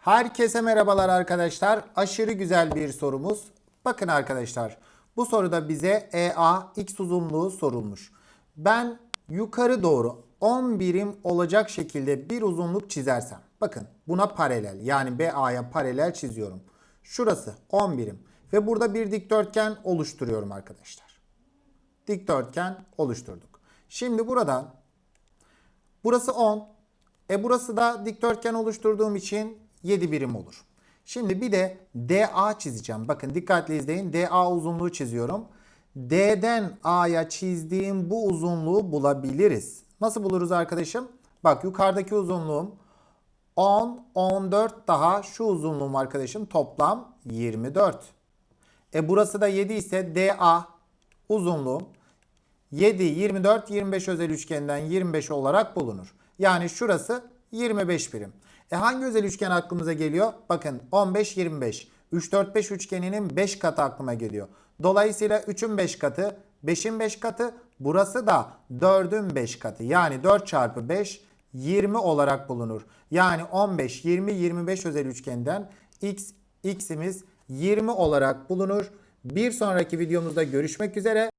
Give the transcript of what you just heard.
Herkese merhabalar arkadaşlar. Aşırı güzel bir sorumuz. Bakın arkadaşlar. Bu soruda bize EA x uzunluğu sorulmuş. Ben yukarı doğru 10 birim olacak şekilde bir uzunluk çizersem. Bakın buna paralel yani BA'ya paralel çiziyorum. Şurası 10 birim ve burada bir dikdörtgen oluşturuyorum arkadaşlar. Dikdörtgen oluşturduk. Şimdi burada Burası 10. E burası da dikdörtgen oluşturduğum için 7 birim olur. Şimdi bir de DA çizeceğim. Bakın dikkatli izleyin. DA uzunluğu çiziyorum. D'den A'ya çizdiğim bu uzunluğu bulabiliriz. Nasıl buluruz arkadaşım? Bak yukarıdaki uzunluğum 10, 14 daha şu uzunluğum arkadaşım toplam 24. E burası da 7 ise DA uzunluğum 7, 24, 25 özel üçgenden 25 olarak bulunur. Yani şurası 25 birim. E hangi özel üçgen aklımıza geliyor? Bakın 15, 25. 3, 4, 5 üçgeninin 5 katı aklıma geliyor. Dolayısıyla 3'ün 5 katı, 5'in 5 katı, burası da 4'ün 5 katı. Yani 4 çarpı 5, 20 olarak bulunur. Yani 15, 20, 25 özel üçgenden x, x'imiz 20 olarak bulunur. Bir sonraki videomuzda görüşmek üzere.